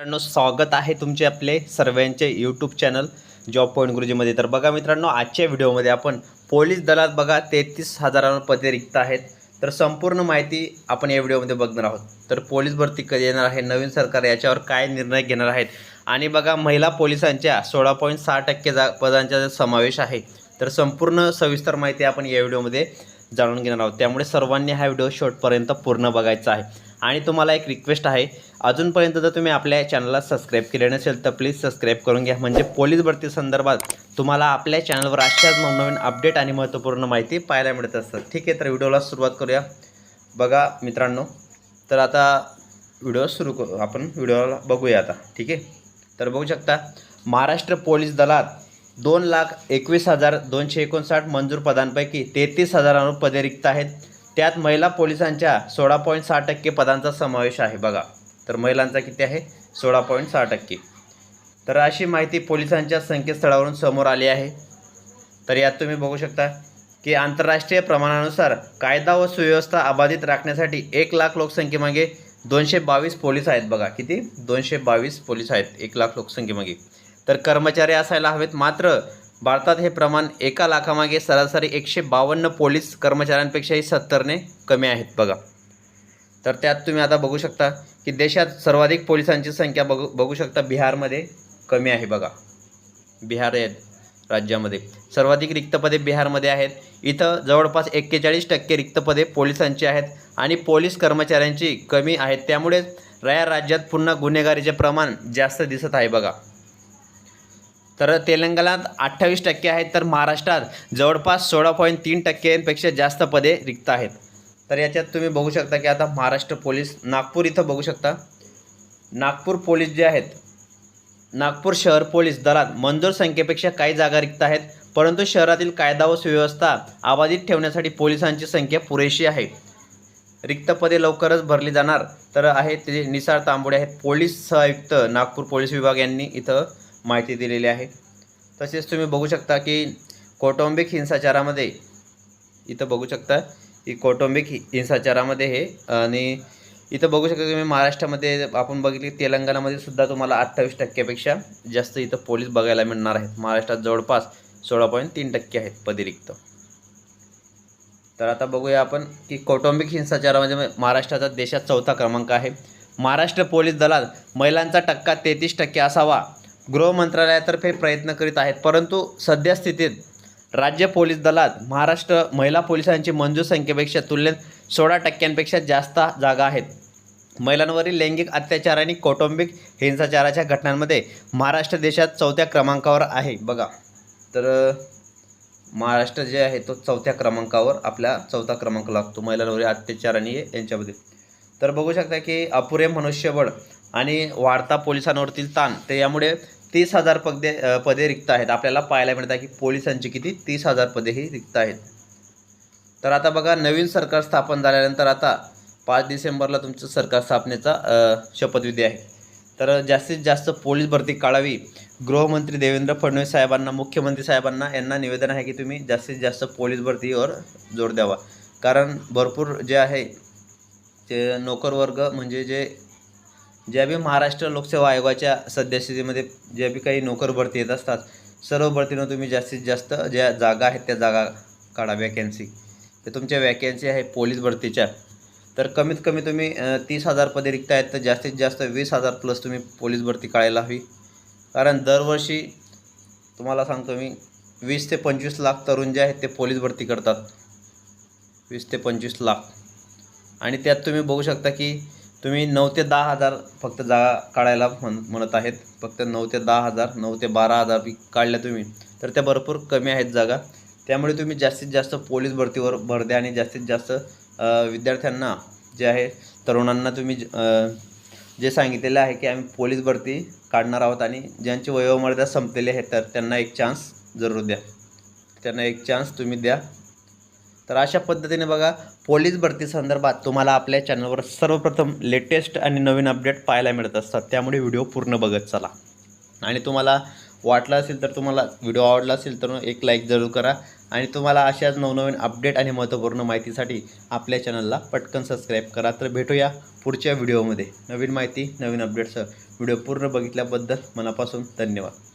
मित्रांनो स्वागत आहे तुमचे आपले सर्वांचे यूट्यूब चॅनल जॉब पॉईंट गुरुजीमध्ये. तर बघा मित्रांनो आजच्या व्हिडिओमध्ये आपण पोलीस दलात बघा तेहतीस हजारांवर पदे रिक्त आहेत. तर संपूर्ण माहिती आपण या व्हिडिओमध्ये बघणार आहोत. तर पोलीस भरती कधी येणार आहे? नवीन सरकार याच्यावर काय निर्णय घेणार आहेत? आणि बघा महिला पोलिसांच्या सोळा पॉईंट सहा टक्के जा पदांचा समावेश आहे. तर संपूर्ण सविस्तर माहिती आपण या व्हिडिओमध्ये जाणून घेणार आहोत. त्यामुळे सर्वांनी हा व्हिडिओ शेवटपर्यंत पूर्ण बघायचा आहे. आणि तुम्हाला एक रिक्वेस्ट आहे. अजूनपर्यंत जर तुम्ही आपल्या चॅनलला सबस्क्राईब केले नसेल तर प्लीज सबस्क्राईब करून घ्या. म्हणजे पोलीस भरती संदर्भात तुम्हाला आपल्या चॅनलवर अशाच नवनवीन अपडेट आणि महत्त्वपूर्ण माहिती पाहायला मिळत असतात. ठीक आहे तर व्हिडिओला सुरुवात करूया. बघा मित्रांनो तर आता व्हिडिओ सुरू करू आपण व्हिडिओला बघूया आता. ठीक आहे? तर बघू शकता महाराष्ट्र पोलीस दलात दोन लाख एकवीस हजार दोनशे एकोणसाठ मंजूर पदांपैकी तेहतीस हजारांवर पदे रिक्त आहेत. त्यात महिला पोलिसांच्या सोळा पॉईंट सहा टक्के पदांचा समावेश आहे. बघा तर महिलांचा किती आहे? सोळा पॉईंट सहा टक्के. तर अशी माहिती पोलिसांच्या संकेतस्थळावरून समोर आली आहे. तर यात तुम्ही बघू शकता की आंतरराष्ट्रीय प्रमाणानुसार कायदा व सुव्यवस्था अबाधित राखण्यासाठी एक लाख लोकसंख्येमागे दोनशे बावीस पोलीस आहेत. बघा किती? दोनशे बावीस पोलीस आहेत. एक लाख लोकसंख्येमागे. तर कर्मचारी असायला हवेत मात्र भारतात हे प्रमाण एका लाखामागे सरासरी एकशे बावन्न पोलीस कर्मचाऱ्यांपेक्षाही सत्तरने कमी आहेत बघा. तर त्यात तुम्ही आता बघू शकता की देशात सर्वाधिक पोलिसांची संख्या बघू बघू शकता बिहारमध्ये कमी आहे बघा. बिहार आहेत राज्यामध्ये. सर्वाधिक रिक्त पदे बिहारमध्ये आहेत. इथं जवळपास एक्केचाळीस टक्के रिक्तपदे पोलिसांची आहेत आणि पोलीस कर्मचाऱ्यांची कमी आहेत. त्यामुळे या राज्यात पुन्हा गुन्हेगारीचे प्रमाण जास्त दिसत आहे बघा. तर तेलंगणात अठ्ठावीस टक्के आहेत तर महाराष्ट्रात जवळपास सोळा पॉईंट तीन टक्क्यांपेक्षा जास्त पदे रिक्त आहेत. तर याच्यात तुम्ही बघू शकता की आता महाराष्ट्र पोलीस नागपूर इथं बघू शकता. नागपूर पोलीस जे आहेत नागपूर शहर पोलीस दलात मंजूर संख्येपेक्षा काही जागा रिक्त आहेत परंतु शहरातील कायदा व सुव्यवस्था अबाधित ठेवण्यासाठी पोलिसांची संख्या पुरेशी आहे. रिक्त पदे लवकरच भरली जाणार. तर आहे ते निसार तांबोडे आहेत पोलीस सहआयुक्त नागपूर पोलीस विभाग यांनी इथं माहिती दिलेली आहे. तसेच तुम्ही बघू शकता की कौटुंबिक हिंसाचारामध्ये इथं बघू शकता की कौटुंबिक हिंसाचारामध्ये हे आणि इथं बघू शकता तुम्ही महाराष्ट्रामध्ये आपण बघितली तेलंगणामध्ये सुद्धा तुम्हाला अठ्ठावीस टक्क्यापेक्षा जास्त इथं पोलीस बघायला मिळणार आहेत. महाराष्ट्रात जवळपास सोळा पॉईंट तीन टक्के आहेत पदरिक्त. तर आता बघूया आपण की कौटुंबिक हिंसाचारामध्ये महाराष्ट्राचा देशात चौथा क्रमांक आहे. महाराष्ट्र पोलीस दलात महिलांचा टक्का तेहतीस टक्के असावा. गृह मंत्रालयातर्फे प्रयत्न करीत आहेत. परंतु सध्या स्थितीत राज्य पोलीस दलात महाराष्ट्र महिला पोलिसांची मंजूर संख्येपेक्षा तुलनेत सोळा टक्क्यांपेक्षा जास्त जागा आहेत. महिलांवरील लैंगिक अत्याचार आणि कौटुंबिक हिंसाचाराच्या घटनांमध्ये महाराष्ट्र देशात चौथ्या क्रमांकावर आहे. बघा. तर महाराष्ट्र जे आहे तो चौथ्या क्रमांकावर आपल्या चौथा क्रमांक लागतो. महिलांवरील अत्याचार आणि यांच्यामध्ये. तर बघू शकता की अपुरे मनुष्यबळ आणि वाढता पोलिसांवरतील ताण ते यामुळे तीस हजार पदे पदे रिक्त आहेत. आपल्याला पाहायला मिळतं की पोलिसांची किती? तीस हजार पदे ही रिक्त आहेत. तर आता बघा नवीन सरकार स्थापन झाल्यानंतर आता पाच डिसेंबरला तुमचं सरकार स्थापनेचा शपथविधी आहे. तर जास्तीत जास्त पोलीस भरती काढावी. गृहमंत्री देवेंद्र फडणवीस साहेबांना मुख्यमंत्री साहेबांना यांना निवेदन आहे की तुम्ही जास्तीत जास्त पोलीस भरतीवर जोर द्यावा. कारण भरपूर जे आहे ते नोकरवर्ग म्हणजे जे ज्या बी महाराष्ट्र लोकसेवा आयोगाच्या सद्यस्थितीमध्ये ज्या बी काही नोकर भरती येत असतात सर्व भरतीनं तुम्ही जास्तीत जास्त ज्या जागा आहेत त्या जागा काढा वॅकन्सी तर तुमच्या वॅकन्सी आहे पोलीस भरतीच्या. तर कमीत कमी तुम्ही तीस हजार पदे रिक्त आहेत तर जास्तीत जास्त वीस हजार प्लस तुम्ही पोलीस भरती काढायला हवी. कारण दरवर्षी तुम्हाला सांगतो मी वीस ते पंचवीस लाख तरुण जे आहेत ते पोलीस भरती करतात. वीस ते पंचवीस लाख. आणि त्यात तुम्ही बघू शकता की तुम्ही नऊ ते दहा हजार फक्त जागा काढायला म्हण म्हणत आहेत. फक्त नऊ ते दहा हजार नऊ ते बारा हजार बी काढल्या तुम्ही. तर त्या भरपूर कमी आहेत जागा. त्यामुळे तुम्ही जास्तीत जास्त पोलीस भरतीवर भर द्या आणि जास्तीत जास्त विद्यार्थ्यांना जे आहे तरुणांना तुम्ही ज- जे सांगितलेलं आहे की आम्ही पोलीस भरती काढणार आहोत आणि ज्यांची वयोमर्यादा संपलेली आहे तर त्यांना एक चान्स जरूर द्या. त्यांना एक चान्स तुम्ही द्या. तर अशा पद्धतीने बघा पोलीस भरती संदर्भात तुम्हाला आपल्या चॅनलवर सर्वप्रथम लेटेस्ट आणि नवीन अपडेट पाहायला मिळत असतात. त्यामुळे व्हिडिओ पूर्ण बघत चला. आणि तुम्हाला वाटलं असेल तर तुम्हाला व्हिडिओ आवडला असेल तर एक लाईक जरूर करा. आणि तुम्हाला अशाच नवनवीन अपडेट आणि महत्त्वपूर्ण माहितीसाठी आपल्या चॅनलला पटकन सबस्क्राईब करा. तर भेटूया पुढच्या व्हिडिओमध्ये नवीन माहिती नवीन अपडेट्ससह व्हिडिओ पूर्ण बघितल्याबद्दल मनापासून धन्यवाद.